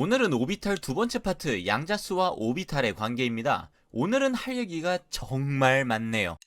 오늘은 오비탈 두 번째 파트 양자수와 오비탈의 관계입니다. 오늘은 할 얘기가 정말 많네요.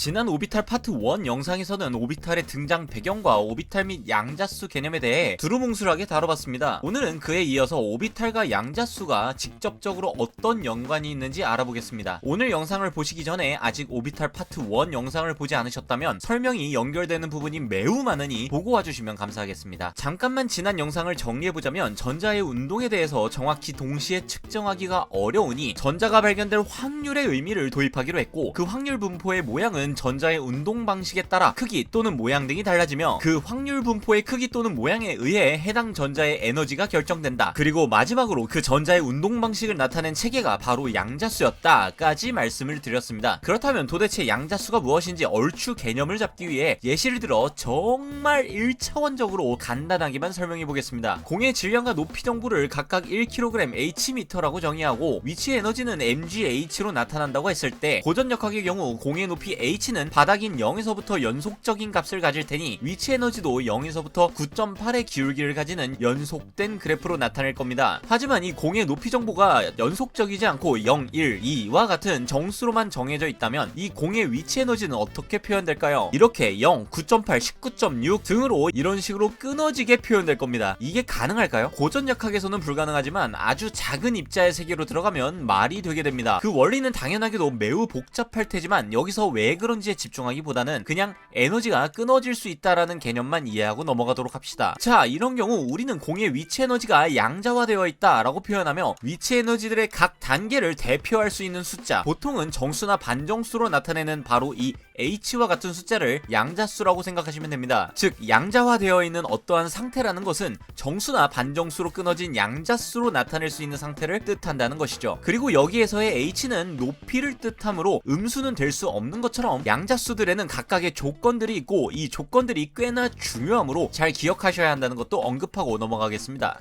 지난 오비탈 파트 1 영상에서는 오비탈의 등장 배경과 오비탈 및 양자수 개념에 대해 두루뭉술하게 다뤄봤습니다. 오늘은 그에 이어서 오비탈과 양자수가 직접적으로 어떤 연관이 있는지 알아보겠습니다. 오늘 영상을 보시기 전에 아직 오비탈 파트 1 영상을 보지 않으셨다면 설명이 연결되는 부분이 매우 많으니 보고 와주시면 감사하겠습니다. 잠깐만 지난 영상을 정리해보자면 전자의 운동에 대해서 정확히 동시에 측정하기가 어려우니 전자가 발견될 확률의 의미를 도입하기로 했고 그 확률 분포의 모양은 전자의 운동 방식에 따라 크기 또는 모양 등이 달라지며 그 확률 분포의 크기 또는 모양에 의해 해당 전자의 에너지가 결정된다. 그리고 마지막으로 그 전자의 운동 방식을 나타낸 체계가 바로 양자수였다까지 말씀을 드렸습니다. 그렇다면 도대체 양자수가 무엇인지 얼추 개념을 잡기 위해 예시를 들어 정말 1차원적으로 간단하게만 설명해 보겠습니다. 공의 질량과 높이 정보를 각각 1kg hm라고 정의하고 위치 에너지는 mgh로 나타난다고 했을 때 고전역학의 경우 공의 높이 h 는 바닥인 0에서부터 연속적인 값을 가질 테니 위치 에너지도 0에서부터 9.8의 기울기를 가지는 연속된 그래프로 나타낼 겁니다. 하지만 이 공의 높이 정보가 연속적이지 않고 0, 1, 2와 같은 정수로만 정해져 있다면 이 공의 위치 에너지는 어떻게 표현될까요? 이렇게 0, 9.8, 19.6 등으로 이런 식으로 끊어지게 표현될 겁니다. 이게 가능할까요? 고전역학에서는 불가능하지만 아주 작은 입자의 세계로 들어가면 말이 되게 됩니다. 그 원리는 당연하게도 매우 복잡할 테지만 여기서 왜 그런지에 집중하기보다는 그냥 에너지가 끊어질 수 있다라는 개념만 이해하고 넘어가도록 합시다. 자, 이런 경우 우리는 공의 위치 에너지가 양자화되어 있다라고 표현하며 위치 에너지들의 각 단계를 대표할 수 있는 숫자, 보통은 정수나 반정수로 나타내는 바로 이 h와 같은 숫자를 양자수라고 생각하시면 됩니다. 즉, 양자화되어 있는 어떠한 상태라는 것은 정수나 반정수로 끊어진 양자수로 나타낼 수 있는 상태를 뜻한다는 것이죠. 그리고 여기에서의 h는 높이를 뜻하므로 음수는 될 수 없는 것처럼 양자수들에는 각각의 조건들이 있고 이 조건들이 꽤나 중요하므로 잘 기억하셔야 한다는 것도 언급하고 넘어가겠습니다.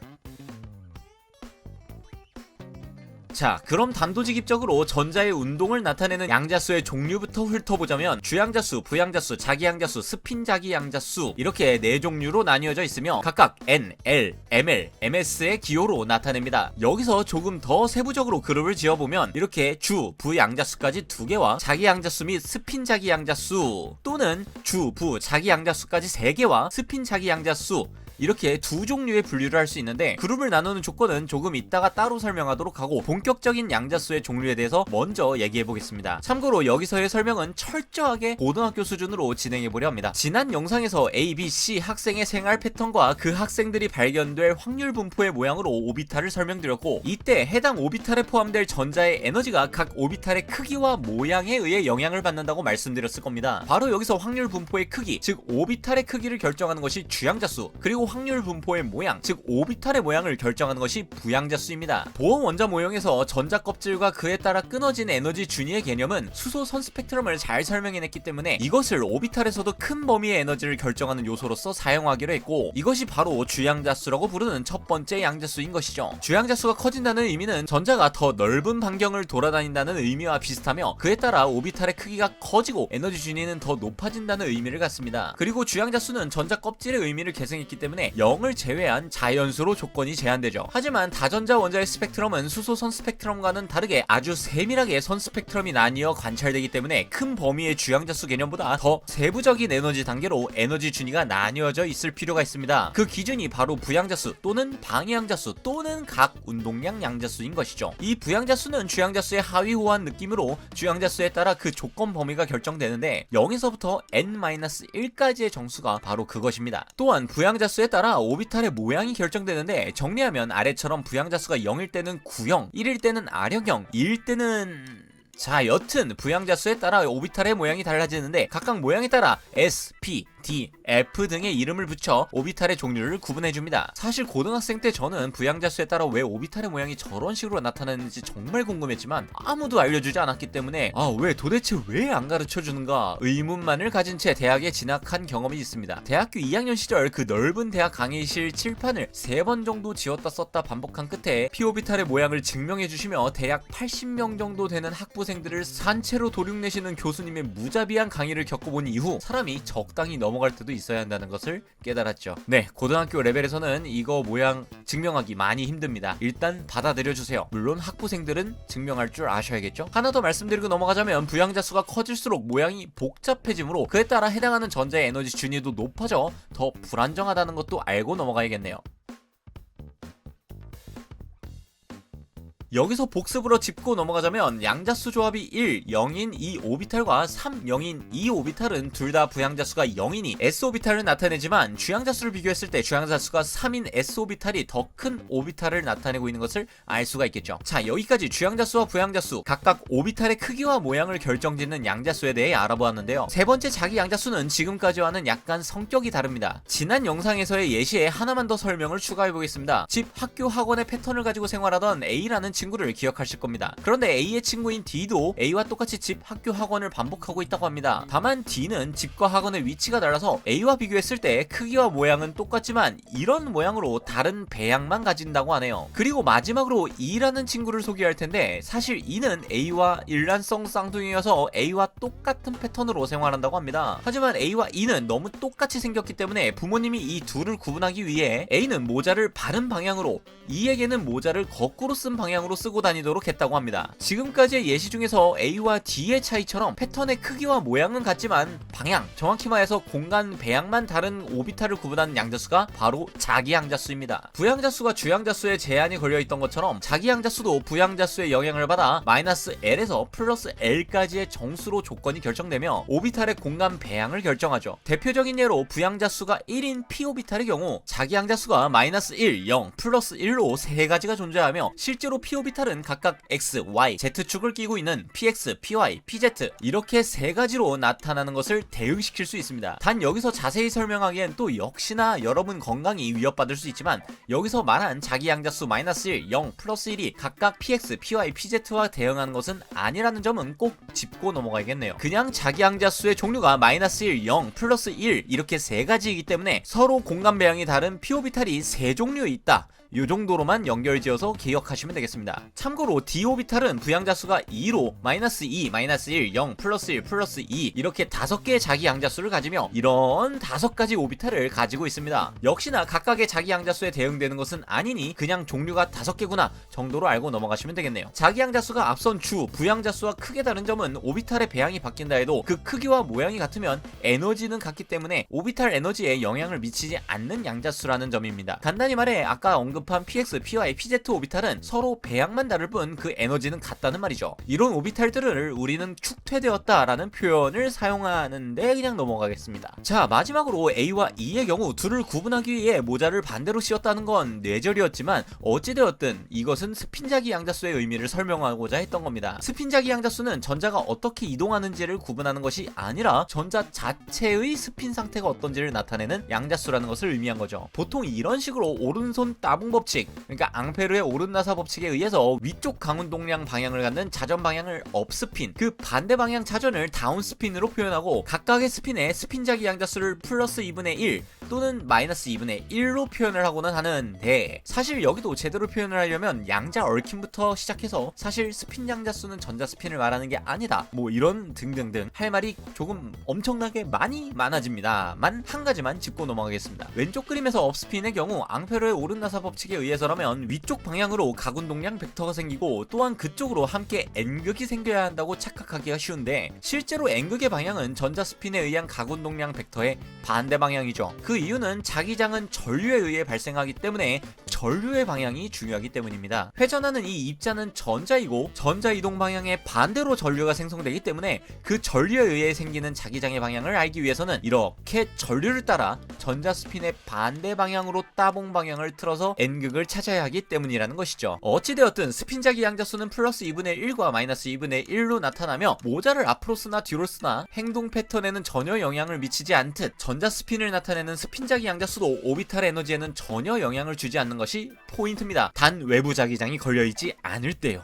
자, 그럼 단도직입적으로 전자의 운동을 나타내는 양자수의 종류부터 훑어보자면 주양자수, 부양자수, 자기양자수, 스핀자기양자수 이렇게 네 종류로 나뉘어져 있으며 각각 N, L, ML, MS의 기호로 나타냅니다. 여기서 조금 더 세부적으로 그룹을 지어보면 이렇게 주, 부양자수까지 두 개와 자기양자수 및 스핀자기양자수 또는 주, 부, 자기양자수까지 세 개와 스핀자기양자수 이렇게 두 종류의 분류를 할 수 있는데 그룹을 나누는 조건은 조금 이따가 따로 설명하도록 하고 본격적인 양자수의 종류에 대해서 먼저 얘기해 보겠습니다. 참고로 여기서의 설명은 철저하게 고등학교 수준으로 진행해 보려 합니다. 지난 영상에서 A, B, C 학생의 생활 패턴과 그 학생들이 발견될 확률 분포의 모양으로 오비탈을 설명드렸고 이때 해당 오비탈에 포함될 전자의 에너지가 각 오비탈의 크기와 모양에 의해 영향을 받는다고 말씀드렸을 겁니다. 바로 여기서 확률 분포의 크기, 즉 오비탈의 크기를 결정하는 것이 주양자수, 그리고 확률 분포의 모양, 즉 오비탈의 모양을 결정하는 것이 부양자수입니다. 보험 원자 모형에서 전자 껍질과 그에 따라 끊어진 에너지 준위의 개념은 수소 선 스펙트럼을 잘 설명해냈기 때문에 이것을 오비탈에서도 큰 범위의 에너지를 결정하는 요소로서 사용하기로 했고 이것이 바로 주양자수라고 부르는 첫 번째 양자수인 것이죠. 주양자수가 커진다는 의미는 전자가 더 넓은 반경을 돌아다닌다는 의미와 비슷하며 그에 따라 오비탈의 크기가 커지고 에너지 준위는 더 높아진다는 의미를 갖습니다. 그리고 주양자수는 전자 껍질의 의미를 계승했기 때문에 0을 제외한 자연수로 조건이 제한되죠. 하지만 다전자 원자의 스펙트럼은 수소선 스펙트럼과는 다르게 아주 세밀하게 선 스펙트럼이 나뉘어 관찰되기 때문에 큰 범위의 주양자수 개념보다 더 세부적인 에너지 단계로 에너지 준위가 나뉘어져 있을 필요가 있습니다. 그 기준이 바로 부양자수 또는 방해양자수 또는 각 운동량 양자수인 것이죠. 이 부양자수는 주양자수의 하위 호환 느낌으로 주양자수에 따라 그 조건 범위가 결정되는데 0에서부터 n-1까지의 정수가 바로 그것입니다. 또한 부양자수에 따라 오비탈의 모양이 결정되는데 정리하면 아래처럼 부양자수가 0일 때는 구형, 1일 때는 아령형, 2일 때는 자, 여튼 부양자수에 따라 오비탈의 모양이 달라지는데 각각 모양에 따라 S, P, D, F 등의 이름을 붙여 오비탈의 종류를 구분해줍니다. 사실 고등학생 때 저는 부양자수에 따라 왜 오비탈의 모양이 저런 식으로 나타나는지 정말 궁금했지만 아무도 알려주지 않았기 때문에 아 왜 도대체 왜 안 가르쳐주는가 의문만을 가진 채 대학에 진학한 경험이 있습니다. 대학교 2학년 시절 그 넓은 대학 강의실 칠판을 세번 정도 지웠다 썼다 반복한 끝에 P 오비탈의 모양을 증명해주시며 대략 80명 정도 되는 학부생 학부생들을 산채로 도륙내시는 교수님의 무자비한 강의를 겪어본 이후 사람이 적당히 넘 어갈 때도 있어야 한다는 것을 깨달았죠. 네, 고등학교 레벨에서는 이거 모양 증명하기 많이 힘듭니다. 일단 받아들여 주세요. 물론 학부생들은 증명할 줄 아셔야겠죠. 하나 더 말씀드리고 넘어가자면 부양자 수가 커질수록 모양이 복잡해지므로 그에 따라 해당하는 전자의 에너지 준위도 높아져 더 불안정하다는 것도 알고 넘어가야겠네요. 여기서 복습으로 짚고 넘어가자면 양자수 조합이 1, 0인 2 오비탈과 3, 0인 2 오비탈은 둘 다 부양자수가 0이니 S 오비탈을 나타내지만 주양자수를 비교했을 때 주양자수가 3인 S 오비탈이 더 큰 오비탈을 나타내고 있는 것을 알 수가 있겠죠. 자 여기까지 주양자수와 부양자수 각각 오비탈의 크기와 모양을 결정짓는 양자수에 대해 알아보았는데요. 세 번째 자기 양자수는 지금까지와는 약간 성격이 다릅니다. 지난 영상에서의 예시에 하나만 더 설명을 추가해 보겠습니다. 집, 학교, 학원의 패턴을 가지고 생활하던 A라는 친구를 기억하실 겁니다. 그런데 A의 친구인 D도 A와 똑같이 집, 학교, 학원을 반복하고 있다고 합니다. 다만 D는 집과 학원의 위치가 달라서 A와 비교했을 때 크기와 모양은 똑같지만 이런 모양으로 다른 배양만 가진다고 하네요. 그리고 마지막으로 E라는 친구를 소개할 텐데 사실 E는 A와 일란성 쌍둥이여서 A와 똑같은 패턴으로 생활한다고 합니다. 하지만 A와 E는 너무 똑같이 생겼기 때문에 부모님이 이 둘을 구분하기 위해 A는 모자를 바른 방향으로 E에게는 모자를 거꾸로 쓴 방향으로 쓰고 다니도록 했다고 합니다. 지금까지의 예시 중에서 A와 D의 차이처럼 패턴의 크기와 모양은 같지만 방향, 정확히 말해서 공간 배양만 다른 오비탈을 구분하는 양자수가 바로 자기 양자수입니다. 부양자수가 주양자수에 제한이 걸려 있던 것처럼 자기 양자수도 부양자수의 영향을 받아 마이너스 L에서 플러스 L까지의 정수로 조건이 결정되며 오비탈의 공간 배양을 결정하죠. 대표적인 예로 부양자수가 1인 P 오비탈의 경우 자기 양자수가 마이너스 1, 0, 플러스 1로 세 가지가 존재하며 실제로 P 오비탈은 각각 X, Y, Z축을 끼고 있는 PX, PY, PZ 이렇게 세 가지로 나타나는 것을 대응시킬 수 있습니다. 단 여기서 자세히 설명하기엔 또 역시나 여러분 건강이 위협받을 수 있지만 여기서 말한 자기 양자수 마이너스 1, 0, 플러스 1이 각각 PX, PY, PZ와 대응하는 것은 아니라는 점은 꼭 짚고 넘어가야겠네요. 그냥 자기 양자수의 종류가 마이너스 1, 0, 플러스 1 이렇게 세 가지이기 때문에 서로 공간 배양이 다른 P 오비탈이 세 종류 있다. 이 정도로만 연결지어서 기억하시면 되겠습니다. 참고로 D 오비탈은 부양자수가 2로 마이너스 2, 마이너스 1, 0, 플러스 1, 플러스 2 이렇게 다섯 개의 자기 양자수를 가지며 이런 다섯 가지 오비탈을 가지고 있습니다. 역시나 각각의 자기 양자수에 대응되는 것은 아니니 그냥 종류가 다섯 개구나 정도로 알고 넘어가시면 되겠네요. 자기 양자수가 앞선 주 부양자수와 크게 다른 점은 오비탈의 배양이 바뀐다 해도 그 크기와 모양이 같으면 에너지는 같기 때문에 오비탈 에너지에 영향을 미치지 않는 양자수라는 점입니다. 간단히 말해 아까 언급 언급한 PX, PY, PZ 오비탈은 서로 배양만 다를 뿐 그 에너지는 같다는 말이죠. 이런 오비탈들을 우리는 축퇴되었다라는 표현을 사용하는데 그냥 넘어가겠습니다. 자, 마지막으로 A와 E의 경우 둘을 구분하기 위해 모자를 반대로 씌웠다는 건 뇌절이었지만 어찌되었든 이것은 스핀자기 양자수의 의미를 설명하고자 했던 겁니다. 스핀자기 양자수는 전자가 어떻게 이동하는지를 구분하는 것이 아니라 전자 자체의 스핀 상태가 어떤지를 나타내는 양자수라는 것을 의미한 거죠. 보통 이런 식으로 오른손 따봉 법칙, 그러니까 앙페르의 오른나사 법칙에 의해서 위쪽 강운 동량 방향을 갖는 자전 방향을 업스핀, 그 반대 방향 자전을 다운스핀으로 표현하고 각각의 스핀에 스핀자기 양자수를 플러스 2분의 1 또는 마이너스 2분의 1로 표현을 하고는 하는데. 사실 여기도 제대로 표현을 하려면 양자 얽힘부터 시작해서 사실 스핀 양자수는 전자 스핀을 말하는 게 아니다 뭐 이런 등등등 할 말이 조금 엄청나게 많이 많아집니다만 한 가지만 짚고 넘어가겠습니다. 왼쪽 그림에서 업스핀의 경우 앙페르의 오른나사 법칙 에 의해서라면 위쪽 방향으로 가군동량 벡터가 생기고 또한 그쪽으로 함께 N극이 생겨야 한다고 착각하기가 쉬운데 실제로 N극의 방향은 전자 스핀에 의한 가군동량 벡터의 반대 방향이죠. 그 이유는 자기장은 전류에 의해 발생하기 때문에 전류의 방향이 중요하기 때문입니다. 회전하는 이 입자는 전자이고 전자 이동 방향의 반대로 전류가 생성되기 때문에 그 전류에 의해 생기는 자기장의 방향을 알기 위해서는 이렇게 전류를 따라 전자 스핀의 반대 방향으로 따봉 방향을 틀어서 N극을 찾아야 하기 때문이라는 것이죠. 어찌되었든 스핀자기 양자수는 플러스 2분의 1과 마이너스 2분의 1로 나타나며 모자를 앞으로 쓰나 뒤로 쓰나 행동 패턴에는 전혀 영향을 미치지 않듯 전자 스핀을 나타내는 스핀자기 양자수도 오비탈 에너지에는 전혀 영향을 주지 않는 것이 포인트입니다. 단 외부 자기장이 걸려있지 않을 때요.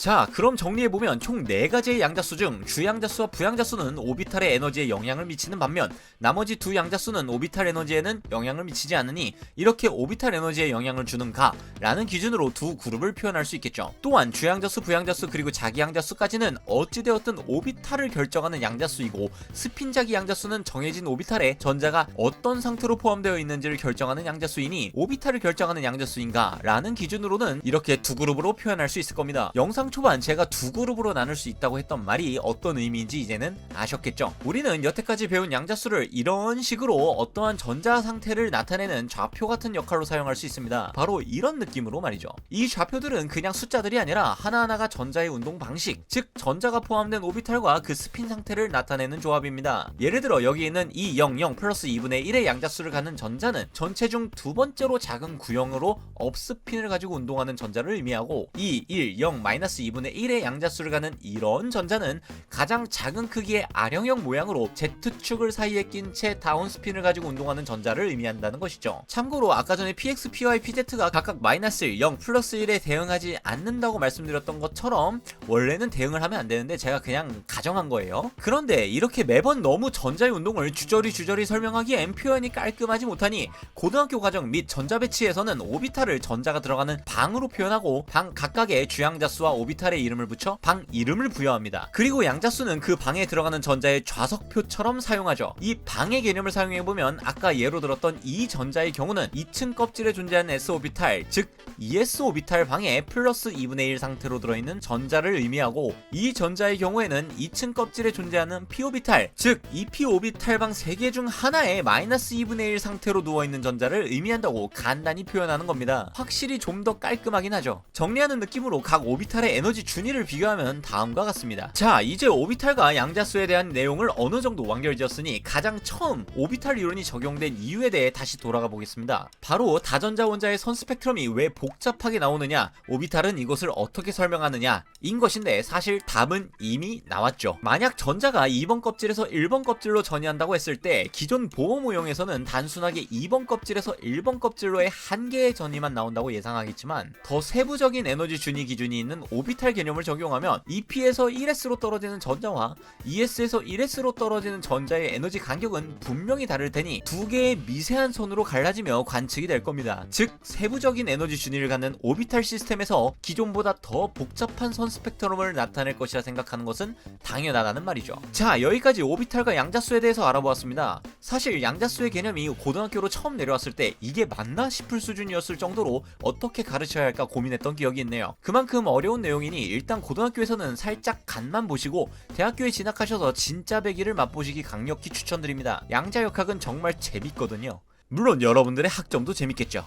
자, 그럼 정리해보면 총 4가지의 양자수 중 주양자수와 부양자수는 오비탈의 에너지에 영향을 미치는 반면 나머지 두 양자수는 오비탈 에너지에는 영향을 미치지 않으니 이렇게 오비탈 에너지에 영향을 주는가 라는 기준으로 두 그룹을 표현할 수 있겠죠. 또한 주양자수, 부양자수 그리고 자기양자수까지는 어찌되었든 오비탈을 결정하는 양자수이고 스핀자기 양자수는 정해진 오비탈에 전자가 어떤 상태로 포함되어 있는지를 결정하는 양자수이니 오비탈을 결정하는 양자수인가 라는 기준으로는 이렇게 두 그룹으로 표현할 수 있을 겁니다. 영상 초반 제가 두 그룹으로 나눌 수 있다고 했던 말이 어떤 의미인지 이제는 아셨겠죠? 우리는 여태까지 배운 양자수를 이런 식으로 어떠한 전자 상태를 나타내는 좌표 같은 역할로 사용할 수 있습니다. 바로 이런 느낌으로 말이죠. 이 좌표들은 그냥 숫자들이 아니라 하나하나가 전자의 운동 방식, 즉 전자가 포함된 오비탈과 그 스핀 상태를 나타내는 조합입니다. 예를 들어 여기 있는 2, 0, 0 플러스 2분의 1의 양자수를 갖는 전자는 전체 중 두 번째로 작은 구형으로 업스핀을 가지고 운동하는 전자를 의미하고 2, 1, 0 마이너스 2분의 1의 양자수를 갖는 이런 전자는 가장 작은 크기의 아령형 모양으로 Z축을 사이에 낀 채 다운스핀을 가지고 운동하는 전자를 의미한다는 것이죠. 참고로 아까 전에 PX, PY, PZ가 각각 마이너스 1, 0, 플러스 1에 대응하지 않는다고 말씀드렸던 것처럼 원래는 대응을 하면 안 되는데 제가 그냥 가정한 거예요. 그런데 이렇게 매번 너무 전자의 운동을 주저리 주저리 설명하기엔 표현이 깔끔하지 못하니 고등학교 과정 및 전자 배치에서는 오비탈을 전자가 들어가는 방으로 표현하고 방 각각의 주양자수와 오비 탈의 이름을 붙여 방 이름을 부여합니다. 그리고 양자수는 그 방에 들어가는 전자의 좌석표처럼 사용하죠. 이 방의 개념을 사용해 보면 아까 예로 들었던 이 전자의 경우는 2층 껍질에 존재하는 s 오비탈, 즉 ES 오비탈 방에 플러스 2분의 1 상태로 들어있는 전자를 의미하고 이 전자의 경우에는 2층 껍질에 존재하는 p 오비탈, 즉이 p 오비탈 방 3개 중 하나에 마이너스 2분의 1 상태로 누워있는 전자를 의미한다고 간단히 표현하는 겁니다. 확실히 좀 더 깔끔하긴 하죠. 정리하는 느낌으로 각 오비탈의 에너지 준위를 비교하면 다음과 같습니다. 자, 이제 오비탈과 양자수에 대한 내용을 어느 정도 완결지었으니 가장 처음 오비탈 이론이 적용된 이유에 대해 다시 돌아가 보겠습니다. 바로 다전자 원자의 선 스펙트럼이 왜 복잡하게 나오느냐, 오비탈은 이것을 어떻게 설명하느냐, 인 것인데 사실 답은 이미 나왔죠. 만약 전자가 2번 껍질에서 1번 껍질로 전이한다고 했을 때 기존 보호 모형에서는 단순하게 2번 껍질에서 1번 껍질로의 한 개의 전이만 나온다고 예상하겠지만 더 세부적인 에너지 준위 기준이 있는 오비 탈 개념을 적용하면 2p에서 1s로 떨어지는 전자와 2s에서 1s로 떨어지는 전자의 에너지 간격은 분명히 다를 테니 두 개의 미세한 선으로 갈라지며 관측이 될 겁니다. 즉 세부적인 에너지 준위를 갖는 오비탈 시스템에서 기존보다 더 복잡한 선 스펙트럼을 나타낼 것이라 생각하는 것은 당연하다는 말이죠. 자 여기까지 오비탈과 양자수에 대해서 알아보았습니다. 사실 양자수의 개념이 고등학교로 처음 내려왔을 때 이게 맞나 싶을 수준이었을 정도로 어떻게 가르쳐야 할까 고민했던 기억이 있네요. 그만큼 어려운 내용 이니 일단 고등학교에서는 살짝 간만 보시고 대학교에 진학하셔서 진짜 배기를 맛보시기 강력히 추천드립니다. 양자역학은 정말 재밌거든요. 물론 여러분들의 학점도 재밌겠죠.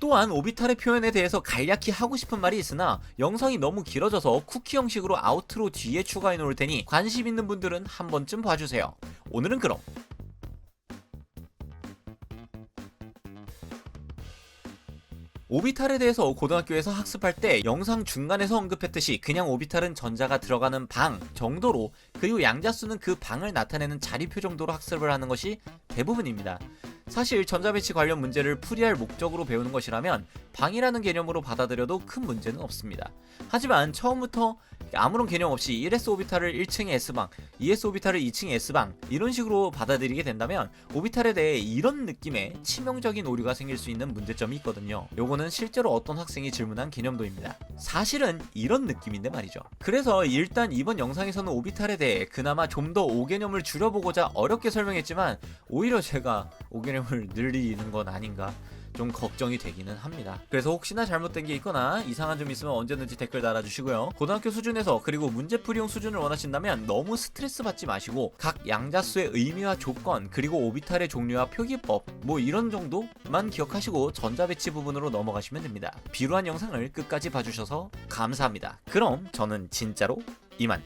또한 오비탈의 표현에 대해서 간략히 하고 싶은 말이 있으나 영상이 너무 길어져서 쿠키 형식으로 아우트로 뒤에 추가해 놓을 테니 관심 있는 분들은 한 번쯤 봐주세요. 오늘은 그럼 오비탈에 대해서 고등학교에서 학습할 때 영상 중간에서 언급했듯이 그냥 오비탈은 전자가 들어가는 방 정도로 그리고 양자수는 그 방을 나타내는 자리표 정도로 학습을 하는 것이 대부분입니다. 사실 전자배치 관련 문제를 풀이할 목적으로 배우는 것이라면 방이라는 개념으로 받아들여도 큰 문제는 없습니다. 하지만 처음부터 아무런 개념 없이 1s 오비탈을 1층의 S방, 2s 오비탈을 2층의 S방 이런 식으로 받아들이게 된다면 오비탈에 대해 이런 느낌의 치명적인 오류가 생길 수 있는 문제점이 있거든요. 요거는 실제로 어떤 학생이 질문한 개념도입니다. 사실은 이런 느낌인데 말이죠. 그래서 일단 이번 영상에서는 오비탈에 대해 그나마 좀더 오개념을 줄여보고자 어렵게 설명했지만 오히려 제가 오개념을 늘리는 건 아닌가 좀 걱정이 되기는 합니다. 그래서 혹시나 잘못된 게 있거나 이상한 점 있으면 언제든지 댓글 달아주시고요. 고등학교 수준에서 그리고 문제풀이용 수준을 원하신다면 너무 스트레스 받지 마시고 각 양자수의 의미와 조건 그리고 오비탈의 종류와 표기법 뭐 이런 정도만 기억하시고 전자배치 부분으로 넘어가시면 됩니다. 비루한 영상을 끝까지 봐주셔서 감사합니다. 그럼 저는 진짜로 이만